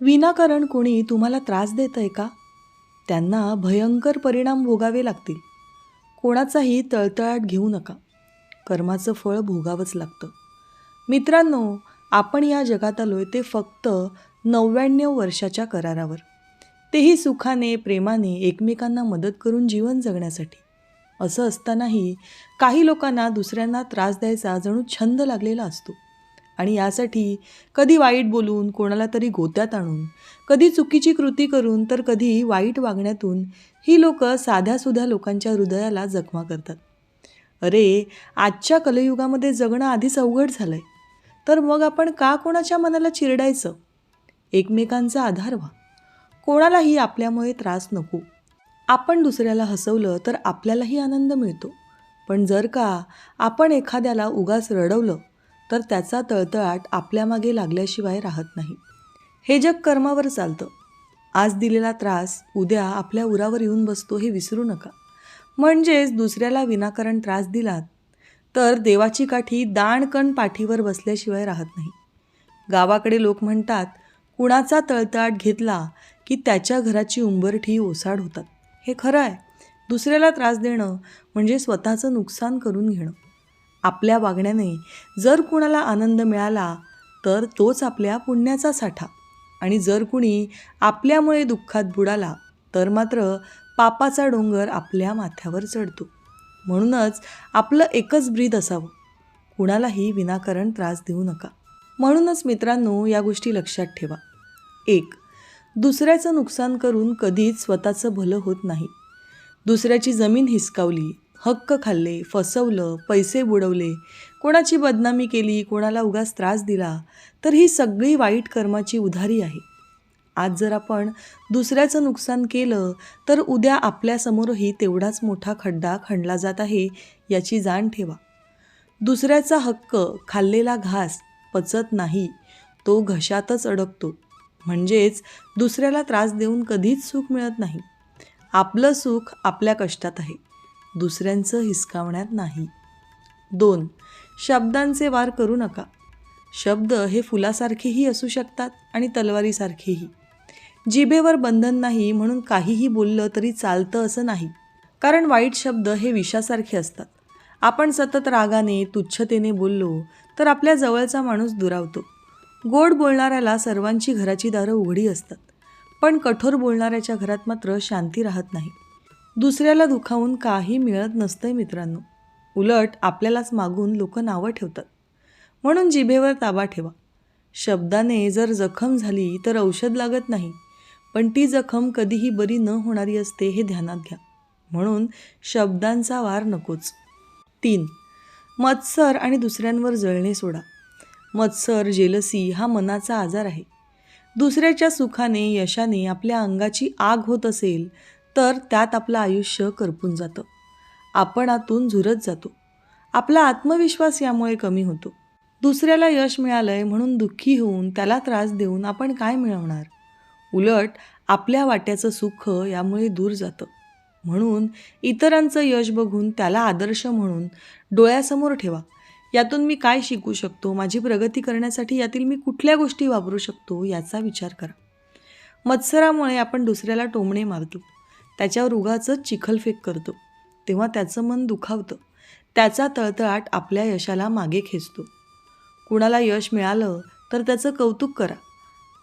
विनाकारण कोणी तुम्हाला त्रास देत आहे का? त्यांना भयंकर परिणाम भोगावे लागतील. कोणाचाही तळतळाट घेऊ नका. कर्माचं फळ भोगावंच लागतं. मित्रांनो आपण या जगात आलोय ते फक्त नव्याण्णव वर्षाच्या करारावर. तेही सुखाने प्रेमाने एकमेकांना मदत करून जीवन जगण्यासाठी. असं असतानाही काही लोकांना दुसऱ्यांना त्रास द्यायचा जणू छंद लागलेला असतो. आणि यासाठी कधी वाईट बोलून कोणाला तरी गोत्यात आणून कधी चुकीची कृती करून तर कधी वाईट वागण्यातून ही लोक साध्यासुध्या लोकांच्या हृदयाला जखमा करतात. अरे आजच्या कलयुगामध्ये जगणं आधीच अवघड झालं आहे तर मग आपण का कोणाच्या मनाला चिरडायचं? एकमेकांचा आधार व्हा. कोणालाही आपल्यामुळे त्रास नको. आपण दुसऱ्याला हसवलं तर आपल्यालाही आनंद मिळतो. पण जर का आपण एखाद्याला उगास रडवलं तर त्याचा तळतळाट आपल्यामागे लागल्याशिवाय राहत नाही. हे जग कर्मावर चालतं. आज दिलेला त्रास उद्या आपल्या उरावर येऊन बसतो हे विसरू नका. म्हणजेच दुसऱ्याला विनाकारण त्रास दिलात तर देवाची काठी दाणकण पाठीवर बसल्याशिवाय राहत नाही. गावाकडे लोक म्हणतात कुणाचा तळतळाट घेतला की त्याच्या घराची उंबरठी ओसाड होतात. हे खरं आहे दुसऱ्याला त्रास देणं म्हणजे स्वतःचं नुकसान करून घेणं. आपल्या वागण्याने जर कुणाला आनंद मिळाला तर तोच आपल्या पुण्याचा साठा. आणि जर कुणी आपल्यामुळे दुःखात बुडाला तर मात्र पापाचा डोंगर आपल्या माथ्यावर चढतो. म्हणूनच आपलं एकच ब्रीद असावं. कुणालाही विनाकारण त्रास देऊ नका. म्हणूनच मित्रांनो या गोष्टी लक्षात ठेवा. एक दुसऱ्याचं नुकसान करून कधीच स्वतःचं भलं होत नाही. दुसऱ्याची जमीन हिसकावली हक्क खाल्ले फसवलं पैसे बुडवले कोणाची बदनामी केली कोणाला उगाच त्रास दिला तर ही सगळी वाईट कर्माची उधारी आहे. आज जर आपण दुसऱ्याचं नुकसान केलं तर उद्या आपल्यासमोरही तेवढाच मोठा खड्डा खणला जात आहे याची जाण ठेवा. दुसऱ्याचा हक्क खाल्लेला घास पचत नाही तो घशातच अडकतो. म्हणजेच दुसऱ्याला त्रास देऊन कधीच सुख मिळत नाही. आपलं सुख आपल्या कष्टात आहे. दुसऱ्यांचं हिसकावण्यात नाही. दोन शब्दांचे वार करू नका. शब्द हे फुलासारखेही असू शकतात आणि तलवारीसारखेही. जिभेवर बंधन नाही म्हणून काहीही बोललं तरी चालतं असं नाही. कारण वाईट शब्द हे विषासारखे असतात. आपण सतत रागाने तुच्छतेने बोललो तर आपल्या जवळचा माणूस दुरावतो. गोड बोलणाऱ्याला सर्वांची घराची दारं उघडी असतात. पण कठोर बोलणाऱ्याच्या घरात मात्र शांती राहत नाही. दुसऱ्याला दुखावून काही मिळत नसतंय मित्रांनो. उलट आपल्यालाच मागून लोक नावं ठेवतात. म्हणून जिभेवर ताबा ठेवा. शब्दाने जर जखम झाली तर औषध लागत नाही. पण ती जखम कधीही बरी न होणारी असते हे ध्यानात घ्या. म्हणून शब्दांचा वार नकोच. तीन मत्सर आणि दुसऱ्यांवर जळणे सोडा. मत्सर जेलसी हा मनाचा आजार आहे. दुसऱ्याच्या सुखाने यशाने आपल्या अंगाची आग होत असेल तर त्यात आपलं आयुष्य करपून जातं. आपण आतून झुरत जातो. आपला आत्मविश्वास यामुळे कमी होतो. दुसऱ्याला यश मिळालंय म्हणून दुःखी होऊन त्याला त्रास देऊन आपण काय मिळवणार? उलट आपल्या वाट्याचं सुख यामुळे दूर जातं. म्हणून इतरांचं यश बघून त्याला आदर्श म्हणून डोळ्यासमोर ठेवा. यातून मी काय शिकू शकतो? माझी प्रगती करण्यासाठी यातील मी कुठल्या गोष्टी वापरू शकतो? याचा विचार करा. मत्सरामुळे आपण दुसऱ्याला टोमणे मारतो. त्याच्यावर उगाचंच चिखलफेक करतो. तेव्हा त्याचं मन दुखावतं. त्याचा तळतळाट आपल्या यशाला मागे खेचतो. कुणाला यश मिळालं तर त्याचं कौतुक करा.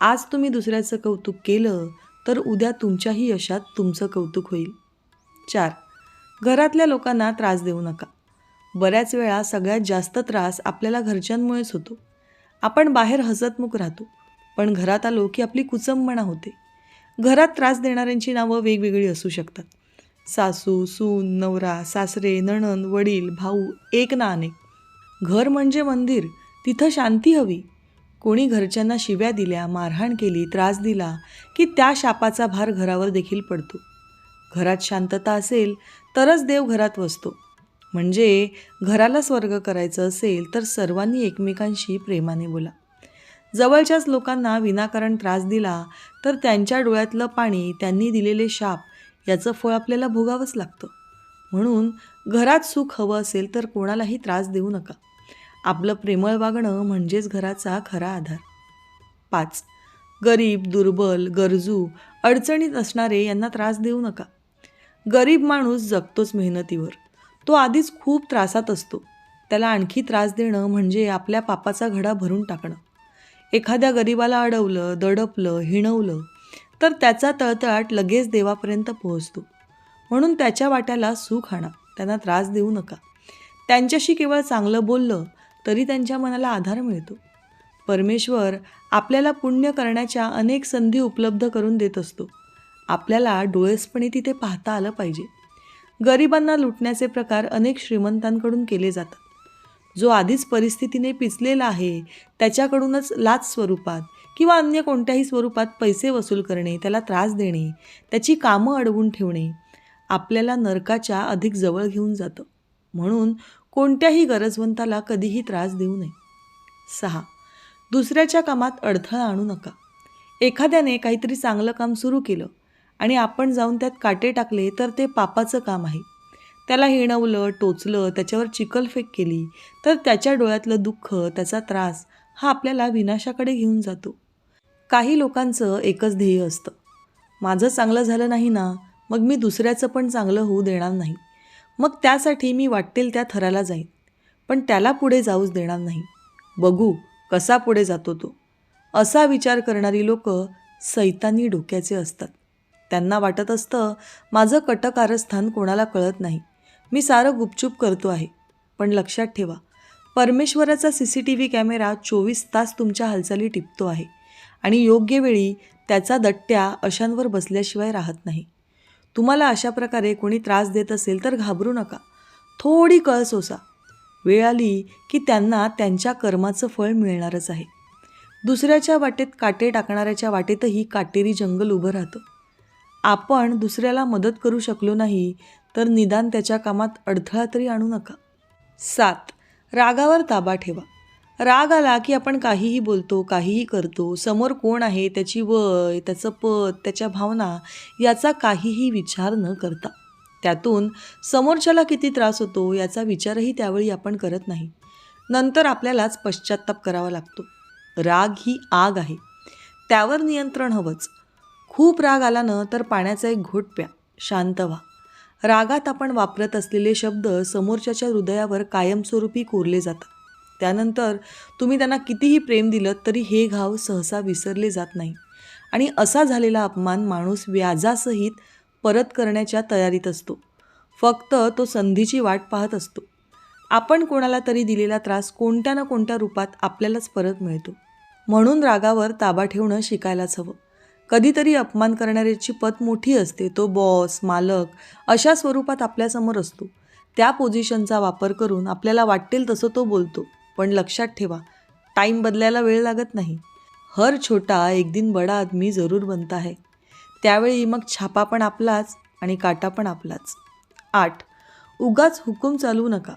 आज तुम्ही दुसऱ्याचं कौतुक केलं तर उद्या तुमच्याही यशात तुमचं कौतुक होईल. चार. घरातल्या लोकांना त्रास देऊ नका. बऱ्याच वेळा सगळ्यात जास्त त्रास आपल्याला घरच्यांमुळेच होतो. आपण बाहेर हसतमुख राहतो. पण घरात आलो की आपली कुचंबणा होते. घरात त्रास देणाऱ्यांची नावं वेगवेगळी असू शकतात. सासू सून नवरा सासरे नणंद वडील भाऊ एक ना अनेक. घर म्हणजे मंदिर तिथं शांती हवी. कोणी घरच्यांना शिव्या दिल्या मारहाण केली त्रास दिला की त्या शापाचा भार घरावर देखील पडतो. घरात शांतता असेल तरच देव घरात वसतो. म्हणजे घराला स्वर्ग करायचं असेल तर सर्वांनी एकमेकांशी प्रेमाने बोला. जवळच्याच लोकांना विनाकारण त्रास दिला तर त्यांच्या डोळ्यातलं पाणी त्यांनी दिलेले शाप याचं फळ आपल्याला भोगावंच लागतं. म्हणून घरात सुख हवं असेल तर कोणालाही त्रास देऊ नका. आपलं प्रेमळ वागणं म्हणजेच घराचा खरा आधार. पाच. गरीब दुर्बल गरजू अडचणीत असणारे यांना त्रास देऊ नका. गरीब माणूस जगतोच मेहनतीवर. तो आधीच खूप त्रासात असतो. त्याला आणखी त्रास देणं म्हणजे आपल्या पापाचा घडा भरून टाकणं. एखाद्या गरीबाला अडवलं दडपलं हिणवलं तर त्याचा तळतळाट लगेच देवापर्यंत पोहोचतो. म्हणून त्याच्या वाट्याला सुख आणा त्यांना त्रास देऊ नका. त्यांच्याशी केवळ चांगलं बोललं तरी त्यांच्या मनाला आधार मिळतो. परमेश्वर आपल्याला पुण्य करण्याच्या अनेक संधी उपलब्ध करून देत असतो. आपल्याला डोळेसपणे तिथे पाहता आलं पाहिजे. गरिबांना लुटण्याचे प्रकार अनेक श्रीमंतांकडून केले जातात. जो आधीच परिस्थितीने पिचलेला आहे त्याच्याकडूनच लाच स्वरूपात किंवा अन्य कोणत्याही स्वरूपात पैसे वसूल करणे त्याला त्रास देणे त्याची कामं अडवून ठेवणे आपल्याला नरकाच्या अधिक जवळ घेऊन जातं. म्हणून कोणत्याही गरजवंताला कधीही त्रास देऊ नये. सहा. दुसऱ्याच्या कामात अडथळा आणू नका. एखाद्याने काहीतरी चांगलं काम सुरू केलं आणि आपण जाऊन त्यात काटे टाकले तर ते पापाचं काम आहे. त्याला हिणवलं टोचलं त्याच्यावर चिकलफेक केली तर त्याच्या डोळ्यातलं दुःख त्याचा त्रास हा आपल्याला विनाशाकडे घेऊन जातो. काही लोकांचं एकच ध्येय असतं. माझं चांगलं झालं नाही ना मग मी दुसऱ्याचं पण चांगलं होऊ देणार नाही. मग त्यासाठी मी वाटेल त्या थराला जाईन पण त्याला पुढे जाऊच देणार नाही. बघू कसा पुढे जातो तो. असा विचार करणारी लोक सैतानी डोक्याचे असतात. त्यांना वाटत असतं माझं कटकारस्थान कोणाला कळत नाही. मी सारं गुपचूप करतो आहे. पण लक्षात ठेवा परमेश्वराचा C C T V camera चोवीस तास तुमच्या हालचाली टिपतो आहे आणि योग्य वेळी त्याचा दट्ट्या अशांवर बसल्याशिवाय राहत नाही. तुम्हाला अशा प्रकारे कोणी त्रास देत असेल तर घाबरू नका. थोडी कळ सोसा. वेळ आली की त्यांना त्यांच्या कर्माचं फळ मिळणारच आहे. दुसऱ्याच्या वाटेत काटे टाकणाऱ्याच्या वाटेतही काटेरी जंगल उभं राहतं. आपण दुसऱ्याला मदत करू शकलो नाही तर निदान त्याच्या कामात अडथळा तरी आणू नका. सात. रागावर ताबा ठेवा. राग आला की आपण काहीही बोलतो काहीही करतो समोर कोण आहे त्याची वय त्याचं पद त्याच्या भावना याचा काहीही विचार न करता. त्यातून समोरच्याला किती त्रास होतो याचा विचारही त्यावेळी आपण करत नाही. नंतर आपल्यालाच पश्चाताप करावा लागतो. राग ही आग आहे. त्यावर नियंत्रण हवंच. खूप राग आला ना तर पाण्याचा एक घोट प्या. शांत व्हा. रागात आपण वापरत असलेले शब्द समोरच्याच्या हृदयावर कायमस्वरूपी कोरले जातात. त्यानंतर तुम्ही त्यांना कितीही प्रेम दिलं तरी हे घाव सहसा विसरले जात नाही. आणि असा झालेला अपमान माणूस व्याजासहित परत करण्याच्या तयारीत असतो. फक्त तो संधीची वाट पाहत असतो. आपण कोणाला तरी दिलेला त्रास कोणत्या ना कोणत्या रूपात आपल्यालाच परत मिळतो. म्हणून रागावर ताबा ठेवणं शिकायलाच हवं. कधीतरी अपमान करणाऱ्याची पत मोठी असते. तो बॉस मालक अशा स्वरूपात आपल्यासमोर असतो. त्या पोझिशनचा वापर करून आपल्याला वाटेल तसं तो बोलतो. पण लक्षात ठेवा टाईम बदलायला वेळ लागत नाही. हर छोटा एक दिन बडा आदमी जरूर बनता है त्यावेळी मग छापा पण आपलाच आणि काटा पण आपलाच. आठ. उगाच हुकूम चालवू नका.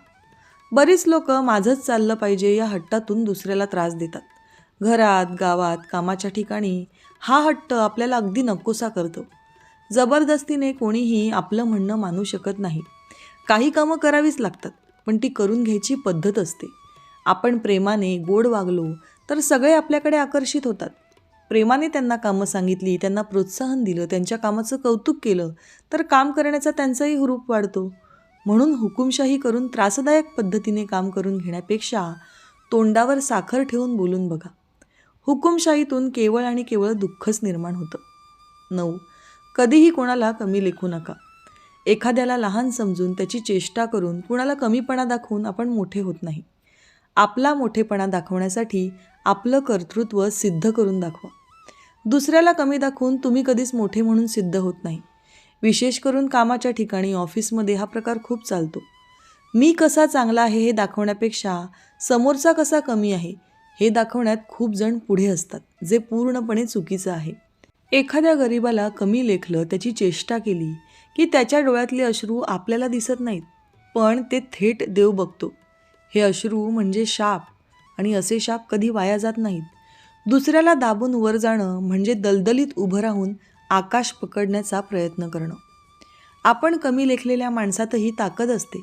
बरीच लोक माझंच चाललं पाहिजे या हट्टातून दुसऱ्याला त्रास देतात. घरात गावात कामाच्या ठिकाणी हा हट्ट आपल्याला अगदी नकोसा करतो. जबरदस्तीने कोणीही आपलं म्हणणं मानू शकत नाही. काही कामं करावीच लागतात पण ती करून घ्यायची पद्धत असते. आपण प्रेमाने गोड वागलो तर सगळे आपल्याकडे आकर्षित होतात. प्रेमाने त्यांना कामं सांगितली त्यांना प्रोत्साहन दिलं त्यांच्या कामाचं कौतुक केलं तर काम करण्याचा त्यांचाही हुरूप वाढतो. म्हणून हुकुमशाही करून त्रासदायक पद्धतीने काम करून घेण्यापेक्षा तोंडावर साखर ठेवून बोलून बघा. हुकुमशाहीतून केवळ आणि केवळ दुःखच निर्माण होतं. नऊ. कधीही कोणाला कमी लेखू नका. एखाद्याला लहान समजून त्याची चेष्टा करून कुणाला कमीपणा दाखवून आपण मोठे होत नाही. आपला मोठेपणा दाखवण्यासाठी आपलं कर्तृत्व सिद्ध करून दाखवा. दुसऱ्याला कमी दाखवून तुम्ही कधीच मोठे म्हणून सिद्ध होत नाही. विशेष करून कामाच्या ठिकाणी ऑफिसमध्ये हा प्रकार खूप चालतो. मी कसा चांगला आहे हे दाखवण्यापेक्षा समोरचा कसा कमी आहे हे दाखवण्यात खूप जण पुढे असतात जे पूर्णपणे चुकीचं आहे. एखाद्या गरिबाला कमी लेखलं त्याची चेष्टा केली की त्याच्या डोळ्यातले अश्रू आपल्याला दिसत नाहीत पण ते थेट देव बघतो. हे अश्रू म्हणजे शाप आणि असे शाप कधी वाया जात नाहीत. दुसऱ्याला दाबून वर जाणं म्हणजे दलदलीत उभं राहून आकाश पकडण्याचा प्रयत्न करणं. आपण कमी लेखलेल्या माणसातही ताकद असते.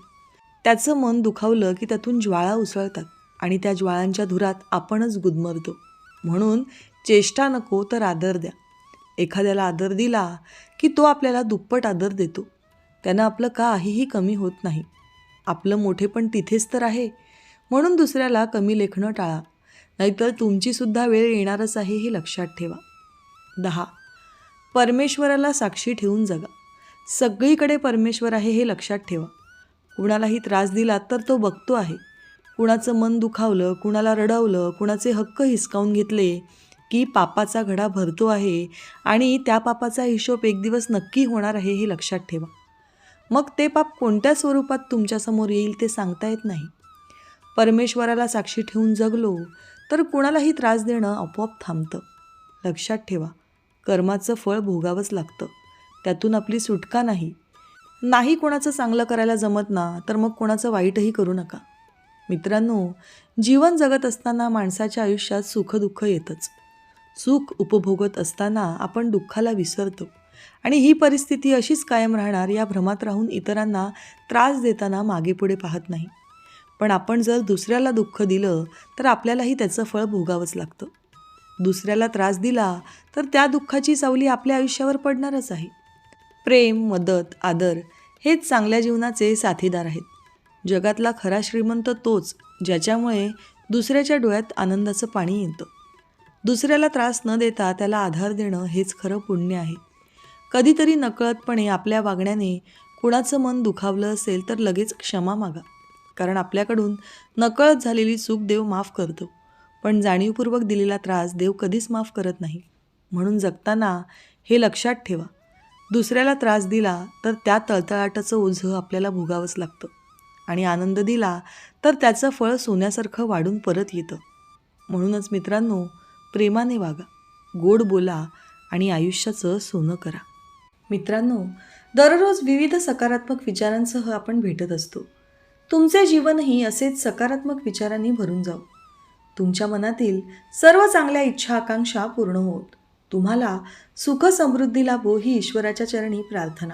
त्याचं मन दुखावलं की त्यातून ज्वाळा उसळतात. आणि त्या ज्वाळांच्या धुरात आपणच गुदमरतो. म्हणून चेष्टा नको तर आदर द्या. एखाद्याला आदर दिला की तो आपल्याला दुप्पट आदर देतो. त्यानं आपलं काहीही कमी होत नाही. आपलं मोठेपण तिथेच तर आहे. म्हणून दुसऱ्याला कमी लेखणं टाळा. नाहीतर तुमचीसुद्धा वेळ येणारच आहे हे लक्षात ठेवा. दहा. परमेश्वराला साक्षी ठेवून जगा. सगळीकडे परमेश्वर आहे हे लक्षात ठेवा. कुणालाही त्रास दिला तर तो बघतो आहे. कुणाचं मन दुखावलं कुणाला रडवलं कुणाचे हक्क हिसकावून घेतले की पापाचा घडा भरतो आहे आणि त्या पापाचा हिशोब एक दिवस नक्की होणार आहे हे लक्षात ठेवा. मग ते पाप कोणत्या स्वरूपात तुमच्यासमोर येईल ते सांगता येत नाही. परमेश्वराला साक्षी ठेवून जगलो तर कुणालाही त्रास देणं आपोआप थांबतं. लक्षात ठेवा कर्माचं फळ भोगावंच लागतं. त्यातून आपली सुटका नाही. नाही कोणाचं चांगलं करायला जमत ना तर मग कोणाचं वाईटही करू नका. मित्रांनो जीवन जगत असताना माणसाच्या आयुष्यात सुखदुःख येतंच. सुख उपभोगत असताना आपण दुःखाला विसरतो. आणि ही परिस्थिती अशीच कायम राहणार या भ्रमात राहून इतरांना त्रास देताना मागेपुढे पाहत नाही. पण आपण जर दुसऱ्याला दुःख दिलं तर आपल्यालाही त्याचं फळ भोगावंच लागतं. दुसऱ्याला त्रास दिला तर त्या दुःखाची सावली आपल्या आयुष्यावर पडणारच आहे. प्रेम मदत आदर हेच चांगल्या जीवनाचे साथीदार आहेत. जगातला खरा श्रीमंत तोच ज्याच्यामुळे दुसऱ्याच्या डोळ्यात आनंदाचं पाणी येतं. दुसऱ्याला त्रास न देता त्याला आधार देणं हेच खरं पुण्य आहे. कधीतरी नकळतपणे आपल्या वागण्याने कुणाचं मन दुखावलं असेल तर लगेच क्षमा मागा. कारण आपल्याकडून नकळत झालेली चूक देव माफ करतो. पण जाणीवपूर्वक दिलेला त्रास देव कधीच माफ करत नाही. म्हणून जगताना हे लक्षात ठेवा. दुसऱ्याला त्रास दिला तर त्या तळतळाटाचं ओझं आपल्याला भोगावंच लागतं. आणि आनंद दिला तर त्याचं फळ सोन्यासारखं वाढून परत येतं. म्हणूनच मित्रांनो प्रेमाने वागा गोड बोला आणि आयुष्याचं सोनं करा. मित्रांनो दररोज विविध सकारात्मक विचारांसह आपण भेटत असतो. तुमचे जीवनही असेच सकारात्मक विचारांनी भरून जाऊ. तुमच्या मनातील सर्व चांगल्या इच्छा आकांक्षा पूर्ण होत. तुम्हाला सुख समृद्धी लाभो ही ईश्वराच्या चरणी प्रार्थना.